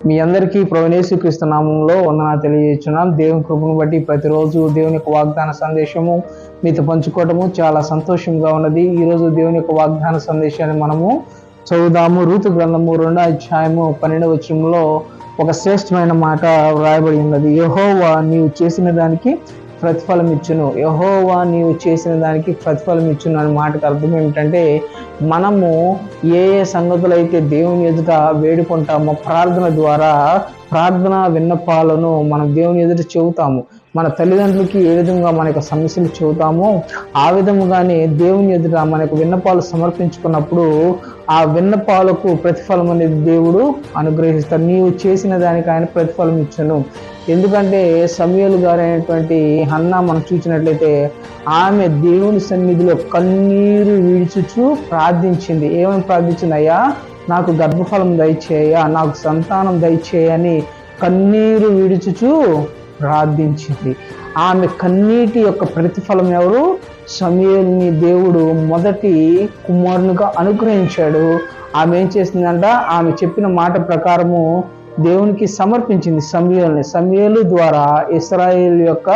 మీ అందరికీ ప్రవణేశు నామంలో వందన తెలియజేస్తున్నాం. దేవుని కృపను బట్టి ప్రతిరోజు దేవుని యొక్క వాగ్దాన సందేశము మీతో పంచుకోవటము చాలా సంతోషంగా ఉన్నది. ఈరోజు దేవుని యొక్క వాగ్దాన సందేశాన్ని మనము చదువుదాము. ఋతు గ్రంథము రెండో అధ్యాయము పన్నెండవ వచనంలో ఒక శ్రేష్టమైన మాట వ్రాయబడి ఉన్నది. యహోవా నీవు చేసిన దానికి ప్రతిఫలం ఇచ్చును యహోవా నీవు చేసిన దానికి ప్రతిఫలం ఇచ్చును అనే మాటకు అర్థం ఏమిటంటే మనము ఏ ఏ సంగతులు అయితే దేవుని ఎదుట వేడుకుంటామో ప్రార్థన ద్వారా ప్రార్థన విన్నపాలను మనం దేవుని ఎదుట చెబుతాము. మన తల్లిదండ్రులకి ఏ విధంగా మన యొక్క సమస్యలు చెబుతామో ఆ విధముగానే దేవుని ఎదుట మన యొక్క విన్నపాలు సమర్పించుకున్నప్పుడు ఆ విన్నపాలకు ప్రతిఫలం అనేది దేవుడు అనుగ్రహిస్తాడు. నీవు చేసిన దానికి ఆయన ప్రతిఫలం ఇచ్చను. ఎందుకంటే సమయలు గారైనటువంటి అన్న మనం చూసినట్లయితే ఆమె దేవుని సన్నిధిలో కన్నీరు విడిచుచు ప్రార్థించింది. ఏమని ప్రార్థించినయ్యా నాకు గర్భఫలం దయచేయ నాకు సంతానం దయచేయని కన్నీరు విడుచుచు ప్రార్థించింది. ఆమె కన్నీటి యొక్క ప్రతిఫలం ఎవరు? సమయల్ని దేవుడు మొదటి కుమారునిగా అనుగ్రహించాడు. ఆమె ఏం చేసిందంట? ఆమె చెప్పిన మాట ప్రకారము దేవునికి సమర్పించింది సమయల్ని. సమయలు ద్వారా ఇస్రాయేల్ యొక్క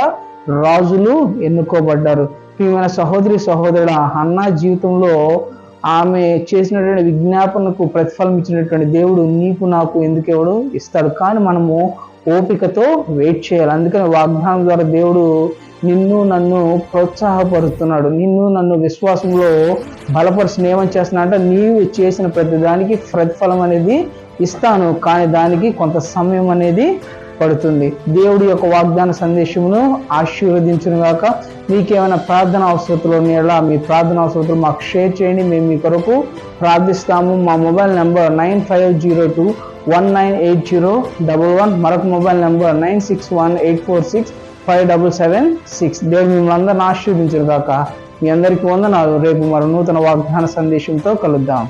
రాజులు ఎన్నుకోబడ్డారు. ప్రియమైన సహోదరి సహోదరుడు అన్న జీవితంలో ఆమె చేసినటువంటి విజ్ఞాపనకు ప్రతిఫలం ఇచ్చినటువంటి దేవుడు నీకు నాకు ఎందుకు ఎవడు ఇస్తాడు? కానీ మనము ఓపికతో వెయిట్ చేయాలి. అందుకని వాగ్దానం ద్వారా దేవుడు నిన్ను నన్ను ప్రోత్సాహపరుస్తున్నాడు. నిన్ను నన్ను విశ్వాసంలో బలపరిచిన ఏమని చేస్తున్నా అంటే నీవు చేసిన ప్రతి దానికి ప్రతిఫలం అనేది ఇస్తాను కానీ దానికి కొంత సమయం అనేది పడుతుంది. దేవుడి యొక్క వాగ్దాన సందేశమును ఆశీర్వదించిన గాక మీకేమైనా ప్రార్థన అవసరతలు ఉన్నాయా? మీ ప్రార్థన అవసరతలు మాకు షేర్ చేయండి. మేము మీ కొరకు ప్రార్థిస్తాము. మా mobile number nine five zero two one nine eight zero double one మరొక mobile number nine six one eight four six five double seven six దేవుడు మిమ్మల్ని అందరిని ఆశీర్వదించిన కాక మీ అందరికీ వందనాలు. రేపు మరో నూతన వాగ్దాన సందేశంతో కలుద్దాం.